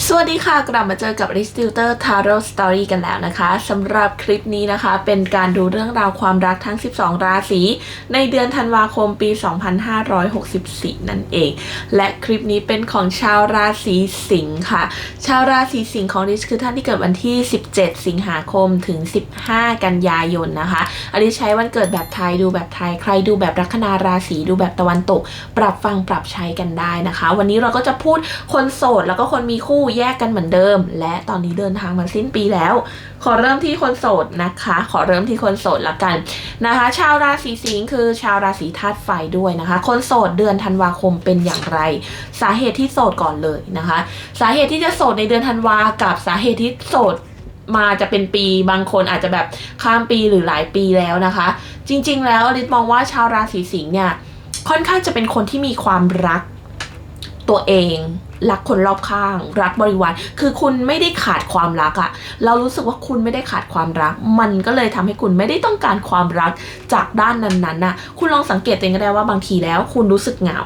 สวัสดีค่ะ กลับมาเจอกับ r e s t i l t e r Tarot Story กันแล้วนะคะสำหรับคลิปนี้นะคะ เป็นการดูเรื่องราวความรักทั้ง 12 ราศีในเดือนธันวาคมปี 2564 นั่นเอง และคลิปนี้เป็นของชาวราศีสิงค์ค่ะ ชาวราศีสิงค์ของดิสคือท่านที่เกิดวันที่ 17 สิงหาคมถึง 15 กันยายนนะคะอันนี้ใช้วันเกิดแบบไทยดูแบบไทยใครดูแบบลัคนาราศีดูแบบตะวันตก ปรับฟังปรับใช้กันได้นะคะ วันนี้เราก็จะพูดคนโสดแล้วก็คนมีคู่แยกกันเหมือนเดิม และตอนนี้เดินทางมาสิ้นปีแล้ว ขอเริ่มที่คนโสดนะคะ ขอเริ่มที่คนโสดละกันนะคะ ชาวราศีสิงห์คือชาวราศีธาตุไฟด้วยนะคะ คนโสดเดือนธันวาคมเป็นอย่างไร สาเหตุที่โสดก่อนเลยนะคะ สาเหตุที่จะโสดในเดือนธันวากับสาเหตุที่โสดมาจะเป็นปีบางคนอาจจะแบบข้ามปีหรือหลายปีแล้วนะคะ จริง ๆ แล้วลิศมองว่าชาวราศีสิงห์เนี่ยค่อนข้างจะเป็นคนที่มีความรักตัวเอง รักคนรอบข้าง รักบริวารคือคุณไม่ได้ขาดความรักอะเรารู้สึกว่าคุณไม่ได้ขาดความรัก มันก็เลยทำให้คุณไม่ได้ต้องการความรักจากด้านนั้นๆน่ะคุณลองสังเกตตัวเองก็ได้ว่าบางทีแล้ว คุณรู้สึกเหงา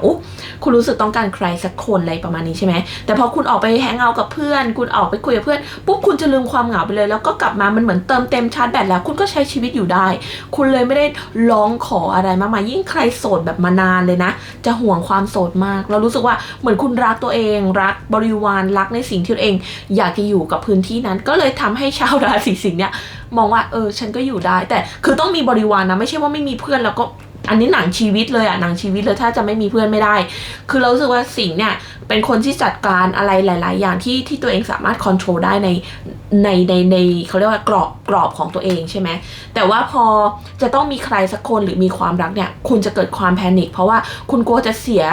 คุณรู้สึกต้องการใครสักคนอะไรประมาณนี้ใช่ไหมแต่พอคุณออกไปแฮงเอาท์กับเพื่อน คุณออกไปคุยกับเพื่อนปุ๊บคุณจะลืมความเหงาไปเลย แล้วก็กลับมามันเหมือนเติมเต็มชาร์จแบตแล้ว คุณก็ใช้ชีวิตอยู่ได้ คุณเลยไม่ได้ร้องขออะไรมากมายยิ่งใครโสดแบบมานานเลยนะ จะห่วงความโสดมาก เรารู้สึกว่าเหมือนคุณรักตัวเองรักบริวารรักในสิ่งที่ตัวเอง อยากจะอยู่กับพื้นที่นั้น ก็เลยทำให้ชาวราศีสิงห์เนี่ยมองว่าเออฉันก็อยู่ได้ แต่คือต้องมีบริวารนะไม่ใช่ว่าไม่มีเพื่อนแล้วก็ อันนี้หนังชีวิตเลยอะหนังชีวิตเลยถ้าจะไม่มีเพื่อนไม่ได้ คือเราสึกว่าสิงเนี่ยเป็นคนที่จัดการอะไรหลาย ๆ อย่างที่ที่ตัวเองสามารถควบคุมได้ในในในในเขาเรียกว่ากรอบกรอบของตัวเองใช่ไหมแต่ว่าพอจะต้องมีใครสักคนหรือมีความรักเนี่ย คุณจะเกิดความแพนิคเพราะว่าคุณกลัวจะเสีย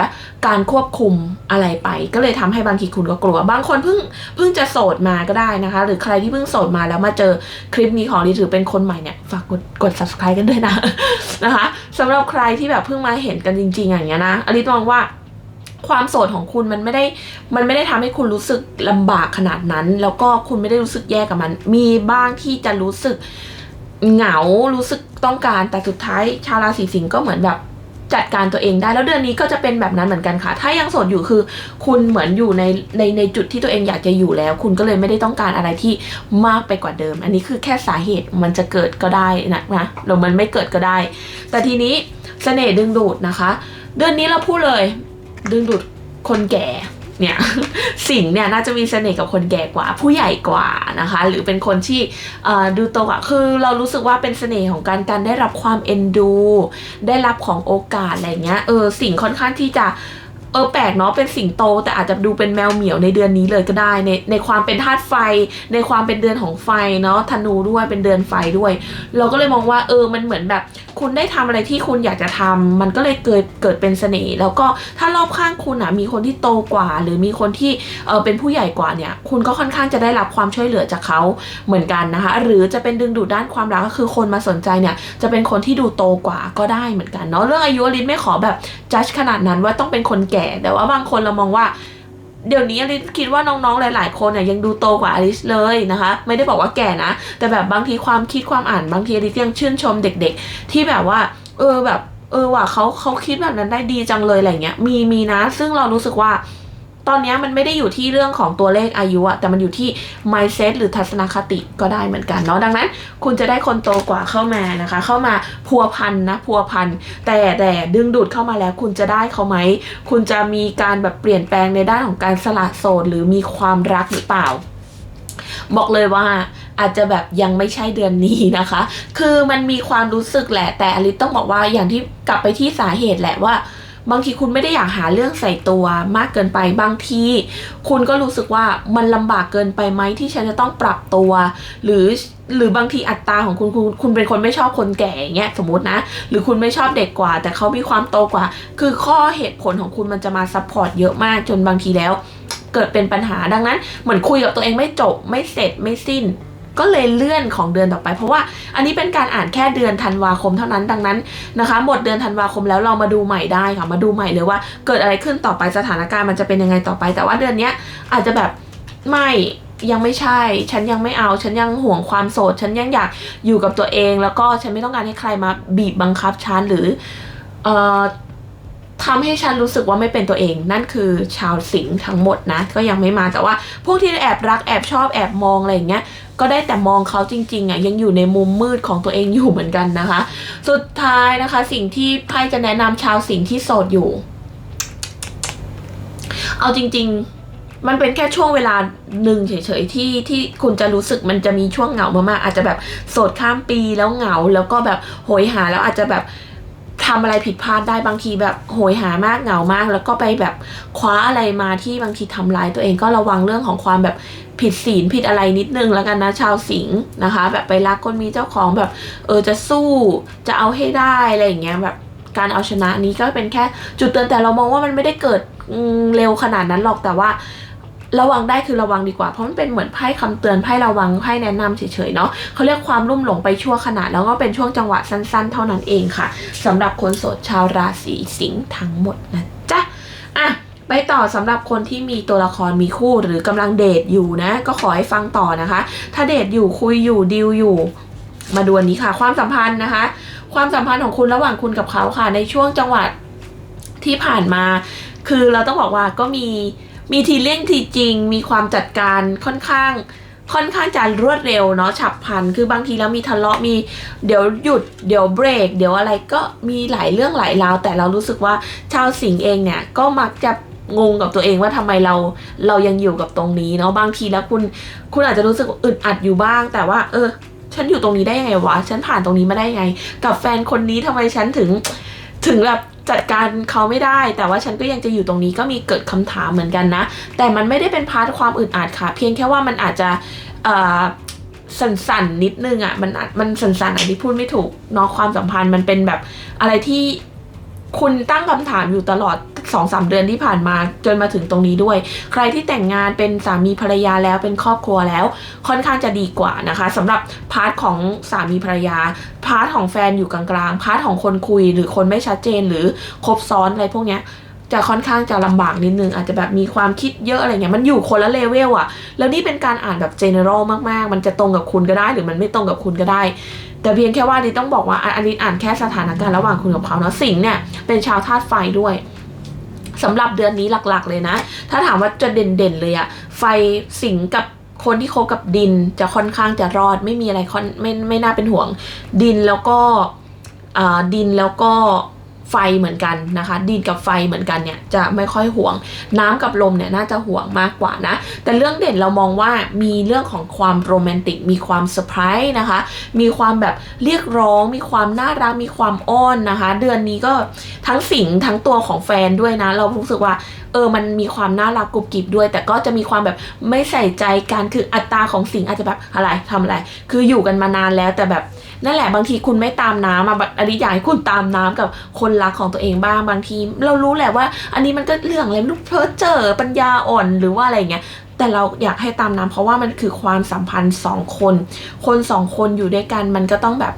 การควบคุมอะไรไป ก็เลยทำให้บางทีคุณก็กลัว บางคนเพิ่งเพิ่งจะโสดมาก็ได้นะคะ หรือใครที่เพิ่งโสดมาแล้วมาเจอคลิปนี้ของดิถือเป็นคนใหม่เนี่ยฝากกดกด subscribe กันด้วยนะนะคะสำหรับใครที่แบบเพิ่งมาเห็นกันจริง ๆ อย่างเงี้ยนะอลิซมองว่าความโสดของคุณมันไม่ได้ มันไม่ได้ทำให้คุณรู้สึกลำบากขนาดนั้น แล้วก็คุณไม่ได้รู้สึกแย่กับมัน มีบ้างที่จะรู้สึกเหงา รู้สึกต้องการ แต่สุดท้ายชาวราศีสิงห์ก็เหมือนแบบ จัดการตัวเองได้แล้วเดือนนี้ก็จะเป็นแบบนั้นเหมือนกันค่ะ ถ้ายังโสดอยู่คือ คุณเหมือนอยู่ในในในจุดที่ตัวเองอยากจะอยู่แล้ว คุณก็เลยไม่ได้ต้องการอะไรที่มากไปกว่าเดิม อันนี้คือแค่สาเหตุมันจะเกิดก็ได้นะนะหรือมันไม่เกิดก็ได้ แต่ทีนี้เสน่ห์ดึงดูดนะคะ เดือนนี้เราพูดเลย ดึงดูดคนแก่ เนี่ยสิงเนี่ยน่าจะมีเสน่ห์กับคนแก่กว่า ผู้ใหญ่กว่านะคะ หรือเป็นคนที่ดูโตกว่าคือเรารู้สึกว่าเป็นเสน่ห์ของการการได้รับความเอ็นดู ได้รับของโอกาสอะไรเงี้ยเออสิ่งค่อนข้างที่จะ เออแปลกเนาะเป็นสิงโต แต่อาจจะดูเป็นแมวเหมียวในเดือนนี้เลยก็ได้ ในในความเป็นธาตุไฟ ในความเป็นเดือนของไฟเนาะธนูด้วยเป็นเดือนไฟด้วย เราก็เลยมองว่าเออมันเหมือนแบบ คุณได้ทำอะไรที่คุณอยากจะทำมันก็เลยเกิดเกิดเป็นเสน่ห์แล้วก็ถ้ารอบข้างคุณอะมีคนที่โตกว่า หรือมีคนที่เออเป็นผู้ใหญ่กว่าเนี่ย คุณก็ค่อนข้างจะได้รับความช่วยเหลือจากเขาเหมือนกันนะคะ หรือจะเป็นดึงดูดด้านความรักก็คือคนมาสนใจเนี่ยจะเป็นคนที่ดูโตกว่าก็ได้เหมือนกันเนาะเรื่องอายุลินไม่ขอแบบจัดขนาดนั้นว่าต้องเป็นคนแก่แต่ว่าบางคนเรามองว่า เดี๋ยวนี้อลิสคิดว่าน้องๆ หลาย ๆ คนเนี่ยยังดูโตกว่าอลิสเลยนะคะ ไม่ได้บอกว่าแก่นะ แต่แบบบางทีความคิดความอ่านบางทีอลิสยังชื่นชมเด็ก ๆ ที่แบบว่า เออแบบเออว่ะเขาเขาคิดแบบนั้นได้ดีจังเลยอะไรเงี้ยมีมีนะ ซึ่งเรารู้สึกว่า ตอนนี้มันไม่ได้อยู่ที่เรื่องของตัวเลขอายุอะแต่มันอยู่ที่ mindset หรือทัศนคติก็ได้เหมือนกันเนาะดังนั้น คุณจะได้คนโตกว่าเข้ามานะคะ เข้ามาพัวพันนะพัวพันแต่แต่ดึงดูดเข้ามาแล้วคุณจะได้เขาไหม คุณจะมีการแบบเปลี่ยนแปลงในด้านของการสละโสดหรือมีความรักหรือเปล่า บอกเลยว่าอาจจะแบบยังไม่ใช่เดือนนี้นะคะ คือมันมีความรู้สึกแหละ แต่อลิสต้องบอกว่าอย่างที่กลับไปที่สาเหตุแหละว่า บางทีคุณไม่ได้อยากหาเรื่องใส่ตัวมากเกินไปบางที คุณก็รู้สึกว่ามันลำบากเกินไปไหมที่ฉันจะต้องปรับตัว หรือหรือบางทีอัตราของคุณคุณคุณเป็นคนไม่ชอบคนแก่อย่างเงี้ยสมมตินะ หรือคุณไม่ชอบเด็กกว่า แต่เขามีความโตกว่า คือข้อเหตุผลของคุณมันจะมาซัพพอร์ตเยอะมากจนบางทีแล้ว เกิดเป็นปัญหาดังนั้น เหมือนคุยกับตัวเองไม่จบไม่เสร็จไม่สิ้น ก็เลยเลื่อนของเดือนต่อไป เพราะว่าอันนี้เป็นการอ่านแค่เดือนธันวาคมเท่านั้นดังนั้นนะคะหมดเดือนธันวาคมแล้วเรามาดูใหม่ได้ค่ะมาดูใหม่เลยว่าเกิดอะไรขึ้นต่อไปสถานการณ์มันจะเป็นยังไงต่อไป แต่ว่าเดือนนี้อาจจะแบบไม่ยังไม่ใช่ ฉันยังไม่เอา ฉันยังห่วงความโสด ฉันยังอยากอยู่กับตัวเอง แล้วก็ฉันไม่ต้องการให้ใครมาบีบบังคับฉันหรือเอ่อ ทำให้ฉันรู้สึกว่าไม่เป็นตัวเอง นั่นคือชาวสิงห์ทั้งหมดนะ ก็ยังไม่มาแต่ว่า พวกที่แอบรักแอบชอบแอบมองอะไรอย่างเงี้ยก็ได้แต่มองเขาจริงๆอะยังอยู่ในมุมมืดของตัวเองอยู่เหมือนกันนะคะ สุดท้ายนะคะ สิ่งที่ไพ่จะแนะนำชาวสิงห์ที่โสดอยู่ เอาจริง ๆ มันเป็นแค่ช่วงเวลาหนึ่งเฉยๆที่ที่คุณจะรู้สึกมันจะมีช่วงเหงามากๆอาจจะแบบโสดข้ามปีแล้วเหงา แล้วก็แบบโหยหาแล้วอาจจะแบบ ทำอะไรผิดพลาดได้บางทีแบบโหยหามากเหงามาก แล้วก็ไปแบบคว้าอะไรมาที่บางทีทำร้ายตัวเองก็ระวังเรื่องของความแบบผิดศีลผิดอะไรนิดนึงแล้วกันนะชาวสิงห์นะคะ แบบไปรักคนมีเจ้าของแบบเออจะสู้จะเอาให้ได้อะไรอย่างเงี้ยแบบการเอาชนะนี้ก็เป็นแค่จุดเตือนแต่เรามองว่ามันไม่ได้เกิดเร็วขนาดนั้นหรอกแต่ว่า ระวังได้คือระวังดีกว่า เพราะมันเป็นเหมือนไพ่คำเตือนไพ่ระวังไพ่แนะนำเฉยๆเนาะเขาเรียกความรุ่มหลงไปชั่วขณะแล้วก็เป็นช่วงจังหวะสั้น ๆ เท่านั้นเองค่ะสำหรับคนโสดชาวราศีสิงห์ทั้งหมดนะจ๊ะอะไปต่อสำหรับคนที่มีตัวละครมีคู่หรือกำลังเดทอยู่นะ ก็ขอให้ฟังต่อนะคะ ถ้าเดทอยู่คุยอยู่ดีลอยู่ มาดูนี้ค่ะ ความสัมพันธ์นะคะ ความสัมพันธ์ของคุณระหว่างคุณกับเขาค่ะ ในช่วงจังหวะที่ผ่านมา คือเราต้องบอกว่าก็มี มีทีเลี่ยงทีจริง มีความจัดการค่อนข้างค่อนข้างจะรวดเร็วเนาะฉับพลัน คือบางทีแล้วมีทะเลาะมีเดี๋ยวหยุดเดี๋ยวเบรก เดี๋ยวอะไรก็มีหลายเรื่องหลายราว แต่เรารู้สึกว่าชาวสิงห์เองเนี่ยก็มักจะงงกับตัวเองว่าทำไมเราเรายังอยู่กับตรงนี้เนาะบางทีแล้วคุณคุณอาจจะรู้สึกอึดอัดอยู่บ้าง แต่ว่า เออ ฉันอยู่ตรงนี้ได้ยังไงวะฉันผ่านตรงนี้มาได้ยังไง กับแฟนคนนี้ทำไมฉันถึงถึงแบบ จัดการเขาไม่ได้ แต่ว่าฉันก็ยังจะอยู่ตรงนี้ก็มีเกิดคำถามเหมือนกันนะ แต่มันไม่ได้เป็นพาร์ทความอึดอัดค่ะ เพียงแค่ว่ามันอาจจะสันสั่นๆนิดนึงอะ่ะมันอาจมันสั่นๆอันนี้พูดไม่ถูกเนาะความสัมพันธ์มันเป็นแบบอะไรที่ คุณตั้งคำถามอยู่ตลอดสองสามเดือนที่ผ่านมาจนมาถึงตรงนี้ด้วย ใครที่แต่งงานเป็นสามีภรรยาแล้วเป็นครอบครัวแล้ว ค่อนข้างจะดีกว่านะคะสำหรับพาร์ทของสามีภรรยา พาร์ทของแฟนอยู่กลางๆ พาร์ทของคนคุยหรือคนไม่ชัดเจนหรือครบซ้อนอะไรพวกเนี้ย จะค่อนข้างจะลำบากนิดนึงอาจจะแบบมีความคิดเยอะอะไรเงี้ยมันอยู่คนละเลเวลอะแล้วนี่เป็นการอ่านแบบ general มากๆ มันจะตรงกับคุณก็ได้ หรือมันไม่ตรงกับคุณก็ได้ แต่เพียงแค่ว่าดิต้องบอกว่าอันนี้อ่านแค่สถานการณ์ระหว่างคุณกับเขาเนาะสิงห์เนี่ยเป็นชาวธาตุไฟด้วยสำหรับเดือนนี้หลักๆ เลยนะ ถ้าถามว่าจะเด่นๆเลยอะไฟสิงห์กับคนที่คบกับดินจะค่อนข้างจะรอดไม่มีอะไรค่อนไม่ไม่น่าเป็นห่วง ดินแล้วก็อ่าดินแล้วก็ ไฟเหมือนกันนะคะ ดินกับไฟเหมือนกันเนี่ยจะไม่ค่อยห่วง น้ำกับลมเนี่ยน่าจะห่วงมากกว่านะ แต่เรื่องเด่นเรามองว่ามีเรื่องของความโรแมนติก มีความเซอร์ไพรส์นะคะ มีความแบบเรียกร้อง มีความน่ารัก มีความอ้อนนะคะ เดือนนี้ก็ทั้งสิงทั้งตัวของแฟนด้วยนะ เรารู้สึกว่าเออ มันมีความน่ารักกรุบกริบด้วย แต่ก็จะมีความแบบไม่ใส่ใจกัน คืออัตราของสิ่งอาจจะแบบอะไรทำอะไร คืออยู่กันมานานแล้วแต่แบบ นั่นแหละบางทีคุณไม่ตามน้ำอะอันนี้อยากให้คุณตามน้ำกับคนรักของตัวเองบ้างบางที เรารู้แหละว่า อันนี้มันก็เรื่องอะไรลูกเพ้อเจอปัญญาอ่อนหรือว่าอะไรเงี้ยแต่เราอยากให้ตามน้ำเพราะว่ามันคือความสัมพันธ์สองคน คนสองคนอยู่ด้วยกันมันก็ต้องแบบ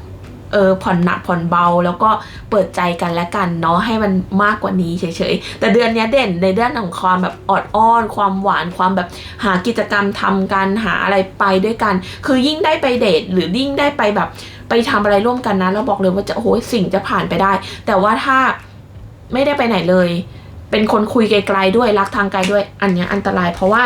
เออผ่อนหนักผ่อนเบาแล้วก็เปิดใจกันและกันเนาะให้มันมากกว่านี้เฉยๆ แต่เดือนนี้เด่นในเรื่องของความแบบออดอ้อน ความหวานความแบบหากิจกรรมทำกันหาอะไรไปด้วยกัน คือยิ่งได้ไปเดทหรือยิ่งได้ไปแบบ ไปทำอะไรร่วมกันนะเราบอกเลยว่าจะโอ้โหสิ่งจะผ่านไปได้ แต่ว่าถ้าไม่ได้ไปไหนเลย เป็นคนคุยไกลๆด้วยรักทางไกลด้วยอันนี้อันตราย เพราะว่า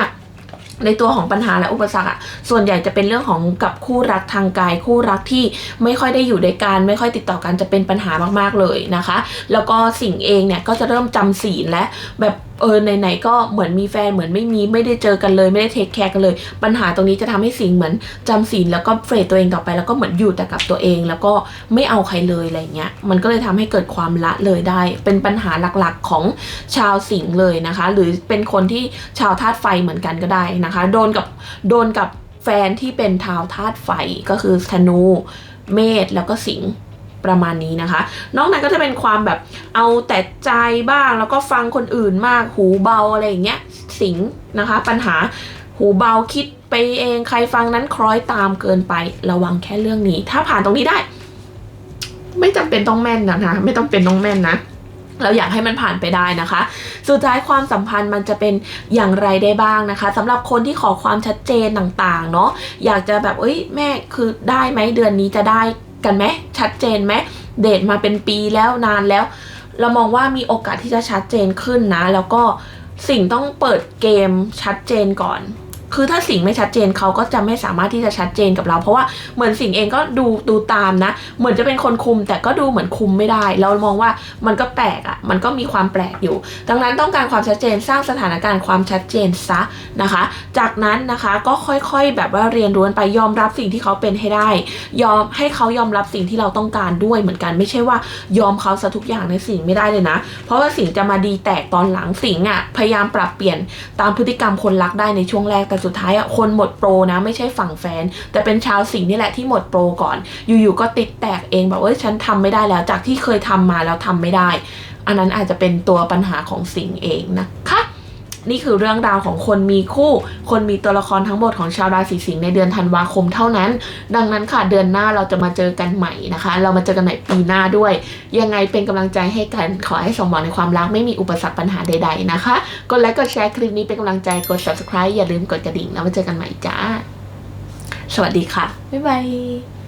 ในตัวของปัญหาและอุปสรรคอะส่วนใหญ่จะเป็นเรื่องของกับคู่รักทางกาย คู่รักที่ไม่ค่อยได้อยู่ด้วยกันไม่ค่อยติดต่อกันจะเป็นปัญหามากๆเลยนะคะ แล้วก็สิ่งเองเนี่ยก็จะเริ่มจำศีลและแบบ เออไหนๆก็เหมือนมีแฟนเหมือนไม่มีไม่ได้เจอกันเลยไม่ได้เทคแคร์กันเลย ปัญหาตรงนี้จะทำให้สิงเหมือนจำศีลแล้วก็เฟรดตัวเองต่อไป แล้วก็เหมือนอยู่แต่กับตัวเอง แล้วก็ไม่เอาใครเลยอะไรเงี้ยมันก็เลยทำให้เกิดความละเลยได้ เป็นปัญหาหลักๆของชาวสิงเลยนะคะ หรือเป็นคนที่ชาวธาตุไฟเหมือนกันก็ได้นะคะ โดนกับโดนกับแฟนที่เป็นชาวธาตุไฟก็คือธนู เมษแล้วก็สิง ประมาณนี้นะคะ นอกนั้นก็จะเป็นความแบบเอาแต่ใจบ้างแล้วก็ฟังคนอื่นมากหูเบาอะไรอย่างเงี้ยสิงนะคะ ปัญหาหูเบาคิดไปเองใครฟังนั้นคล้อยตามเกินไประวังแค่เรื่องนี้ ถ้าผ่านตรงนี้ได้ ไม่จำเป็นต้องแม่นนะคะไม่ต้องเป็นต้องแม่นนะเราอยากให้มันผ่านไปได้นะคะ สุดท้ายความสัมพันธ์มันจะเป็นอย่างไรได้บ้างนะคะสำหรับคนที่ขอความชัดเจนต่างๆ เนาะอยากจะแบบเอ้ยแม่คือได้ไหมเดือนนี้จะได้ กันไหมชัดเจนไหมเดทมาเป็นปีแล้วนานแล้ว เรามองว่ามีโอกาสที่จะชัดเจนขึ้นนะ แล้วก็สิ่งต้องเปิดเกมชัดเจนก่อน คือถ้าสิ่งไม่ชัดเจนเขาก็จะไม่สามารถที่จะชัดเจนกับเรา เพราะว่าเหมือนสิ่งเองก็ดูดูตามนะ เหมือนจะเป็นคนคุม แต่ก็ดูเหมือนคุมไม่ได้ เรามองว่ามันก็แปลกอะ่ะ มันก็มีความแปลกอยู่ ดังนั้นต้องการความชัดเจนสร้างสถานการณ์ความชัดเจนซะนะคะ จากนั้นนะคะก็ค่อยๆแบบว่าเรียนรู้ไปยอมรับสิ่งที่เขาเป็นให้ได้ ยอมให้เขายอมรับสิ่งที่เราต้องการด้วยเหมือนกันไม่ใช่ว่ายอมเขาซะทุกอย่างในสิ่งไม่ได้เลยนะ เพราะว่าสิ่งจะมาดีแตกตอนหลังสิ่งอะ่ะพยายามปรับเปลี่ยนตามพฤติกรรมคนรักได้ในช่วงแรกแต่สุดท้ายอะ่ะคนหมดโปรนะไม่ใช่ฝั่งแฟน แต่เป็นชาวสิงห์นี่แหละที่หมดโปรก่อน อยู่ๆก็ติดแตกเองแบบว่าเอ้ยฉันทำไม่ได้แล้วจากที่เคยทำมาแล้วทำไม่ได้ อันนั้นอาจจะเป็นตัวปัญหาของสิงห์เองนะคะ นี่คือเรื่องราวของคนมีคู่ คนมีตัวละครทั้งหมดของชาวราศีสิงห์ในเดือนธันวาคมเท่านั้น ดังนั้นค่ะเดือนหน้าเราจะมาเจอกันใหม่นะคะ เรามาเจอกันใหม่ปีหน้าด้วย ยังไงเป็นกำลังใจให้กันขอให้สมหวังในความรักไม่มีอุปสรรคปัญหาใด ๆนะคะกดไลค์กดแชร์คลิปนี้เป็นกำลังใจกด subscribe อย่าลืมกดกระดิ่งแล้วมาเจอกันใหม่จ้า สวัสดีค่ะบ๊ายบาย